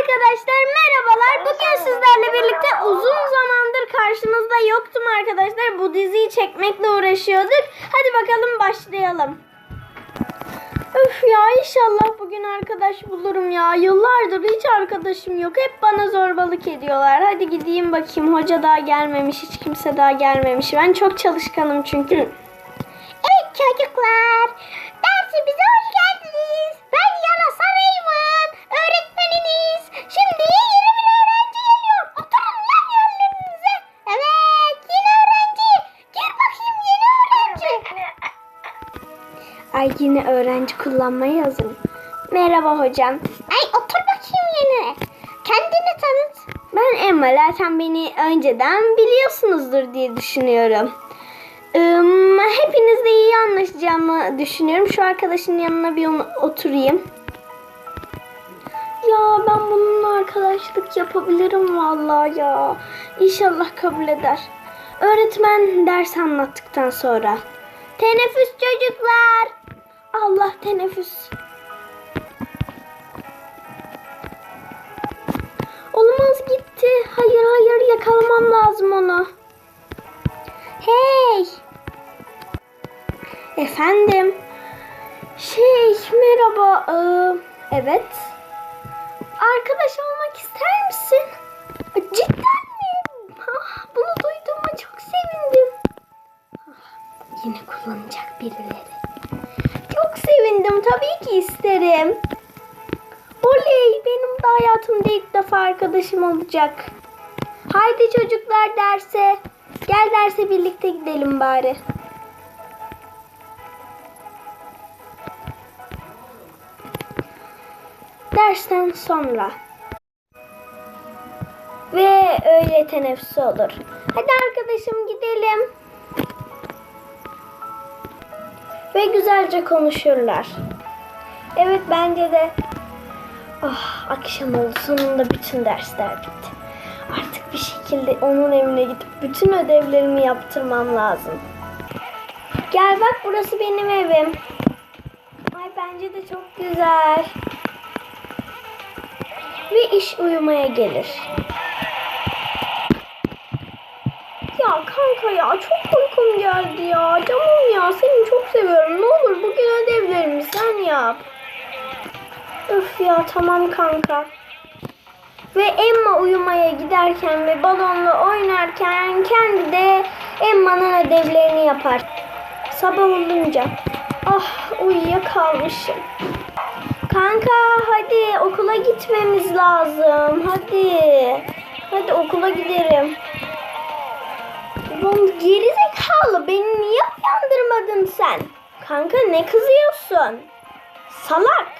Arkadaşlar merhabalar. Bugün sizlerle birlikte uzun zamandır karşınızda yoktum arkadaşlar. Bu diziyi çekmekle uğraşıyorduk. Hadi bakalım başlayalım. Öf ya inşallah bugün arkadaş bulurum ya. Yıllardır hiç arkadaşım yok. Hep bana zorbalık ediyorlar. Hadi gideyim bakayım. Hoca daha gelmemiş. Hiç kimse daha gelmemiş. Ben çok çalışkanım çünkü. Evet çocuklar. Dersimize Ay yine öğrenci kullanmayı yazın. Merhaba hocam. Ay otur bakayım yeni. Kendini tanıt. Ben Emma. Zaten beni önceden biliyorsunuzdur diye düşünüyorum. Im, hepinizle iyi anlaşacağımı düşünüyorum. Şu arkadaşın yanına bir oturayım. Ya ben bununla arkadaşlık yapabilirim vallahi ya. İnşallah kabul eder. Öğretmen ders anlattıktan sonra. Teneffüs çocuklar. Allah teneffüs. Olmaz gitti. Hayır hayır yakalamam lazım onu. Hey. Efendim. Şey merhaba. Ee, evet. Arkadaş olmak ister misin? Cidden mi? Ah, bunu duyduğuma çok sevindim. Ah, Yine kullanacak birileri. Sevindim. Tabii ki isterim. Oley benim de hayatımda ilk defa arkadaşım olacak. Haydi çocuklar derse. Gel derse birlikte gidelim bari. Dersten sonra. Ve öğle teneffüsü olur. Hadi arkadaşım gidelim. Ve güzelce konuşurlar. Evet bence de. Ah akşam oldu sonunda bütün dersler bitti. Artık bir şekilde onun evine gidip bütün ödevlerimi yaptırmam lazım. Gel bak burası benim evim. Ay bence de çok güzel. Ve iş uyumaya gelir. Ya kanka ya çok uykum geldi ya. Canım ya seni çok seviyorum. Ne olur bugün ödevlerimi sen yap. Öf ya tamam kanka. Ve Emma uyumaya giderken ve balonla oynarken kendi de Emma'nın ödevlerini yapar. Sabah olunca ah uyuyakalmışım. Kanka hadi okula gitmemiz lazım. Hadi. Hadi okula gidelim. Lan gerizekalı beni niye uyandırmadın sen? Kanka ne kızıyorsun? Salak.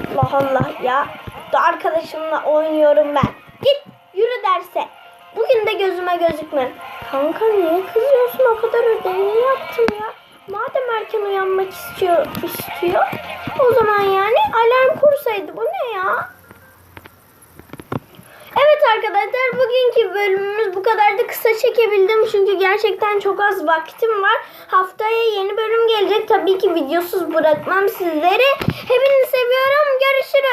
Allah Allah ya. Da arkadaşımla oynuyorum ben. Git yürü derse. Bugün de gözüme gözükme. Kanka niye kızıyorsun? O kadar ödevini yaptım ya. Madem erken uyanmak istiyor, istiyor o zaman yani alarm kursaydı. Bu ne ya? Arkadaşlar bugünkü bölümümüz bu kadar da kısa çekebildim çünkü gerçekten çok az vaktim var. Haftaya yeni bölüm gelecek. Tabii ki videosuz bırakmam sizleri. Hepinizi seviyorum. Görüşürüz.